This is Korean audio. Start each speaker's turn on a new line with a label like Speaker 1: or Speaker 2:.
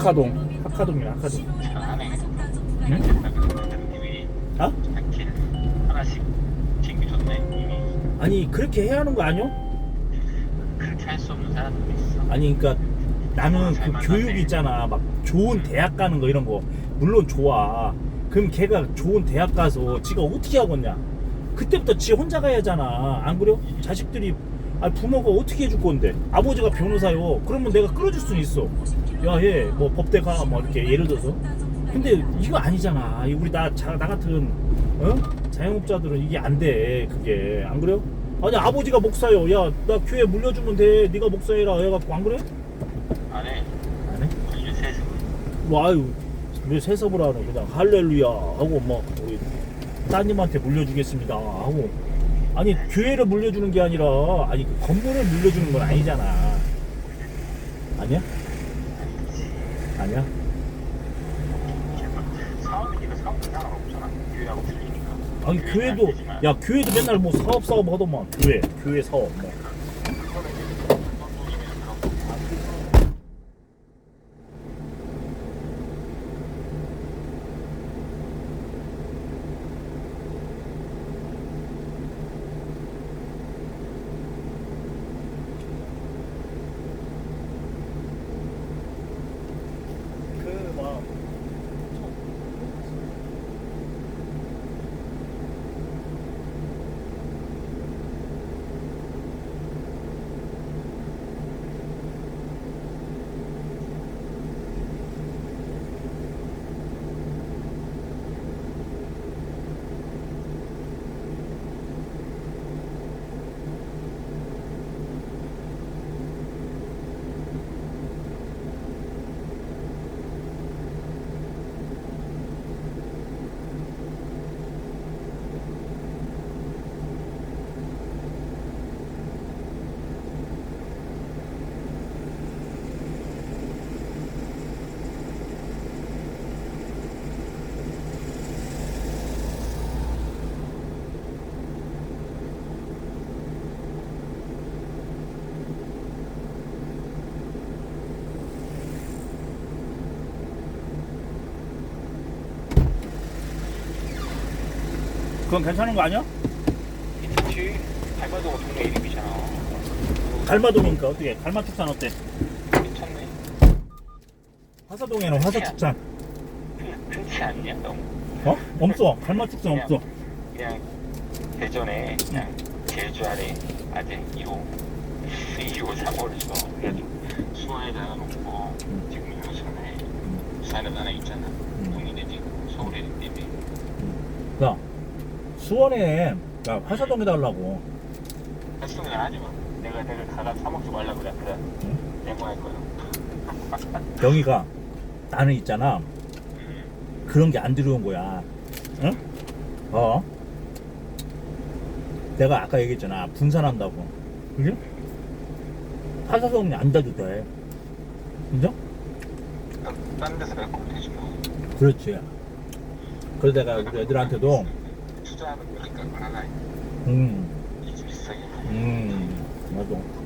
Speaker 1: 학화동 학화동이야 학화동
Speaker 2: 잘하네.
Speaker 1: 응? 어?
Speaker 2: 한길 하나씩 챙겨줬네. 이미
Speaker 1: 아니 그렇게 해야 하는 거 아니요?
Speaker 2: 그렇게 할 수 없는 사람도 있어.
Speaker 1: 아니 그러니까 나는
Speaker 2: 잘
Speaker 1: 그
Speaker 2: 만났네.
Speaker 1: 교육 있잖아 막 좋은 대학 가는 거 이런 거 물론 좋아 그럼 걔가 좋은 대학 가서 지가 어떻게 하겠냐 그때부터 지 혼자 가야 하잖아 안 그래요? 자식들이 아 부모가 어떻게 해줄 건데 아버지가 변호사요 그러면 내가 끌어줄 수는 있어 야얘 뭐 법대 가뭐 이렇게 예를 들어서 근데 이거 아니잖아 이 우리 나, 자, 나 같은 어? 자영업자들은 이게 안 돼 그게 안 그래요? 아니 아버지가 목사요 야 나 교회 물려주면 돼 네가 목사해라 해갖고 안 그래?
Speaker 2: 안 해.
Speaker 1: 안 해?
Speaker 2: 우리 세수.
Speaker 1: 뭐 아유 왜 세섭을 하노 그냥 할렐루야 하고 뭐 우리 따님한테 물려주겠습니다 하고 아니 교회를 물려주는 게 아니라 아니 그 건물을 물려주는 건 아니잖아 아니야? 아니야?
Speaker 2: 아니
Speaker 1: 교회도 야 교회도 맨날 뭐 사업 사업 하더만 교회 교회 사업 뭐 그건 괜찮은 거 아니야?
Speaker 2: 괜찮지. 달마도가 동네 이름이잖아.
Speaker 1: 갈마동이니까 어떻게 갈마축산 어때?
Speaker 2: 괜찮네.
Speaker 1: 화사동에는 화사축산
Speaker 2: 큰- 큰지 않냐 너무.
Speaker 1: 어? 없어 갈마축산 없어
Speaker 2: 그냥 대전에 그냥 제주 아래 아재 2호 2호 3호를 줘. 수원에다가 놓고 지금 유로선에 부산에 하나 있잖아. 동인에 지금 서울에 때문에
Speaker 1: 야 수원에 야 화사동 해달라고
Speaker 2: 횟수는 하지 마. 내가 내가 가가 사 먹지 말라. 그래.
Speaker 1: 응?
Speaker 2: 내고할 거야.
Speaker 1: 영희가 나는 있잖아
Speaker 2: 음.
Speaker 1: 그런 게 안 들어온 거야 응? 어? 내가 아까 얘기했잖아 분산한다고 그지? 화사동이 안 다도 돼 그죠?
Speaker 2: 딴 데서 되지 뭐.
Speaker 1: 그렇지 그래서 내가 우리 애들한테도
Speaker 2: 투자하는 거니까 하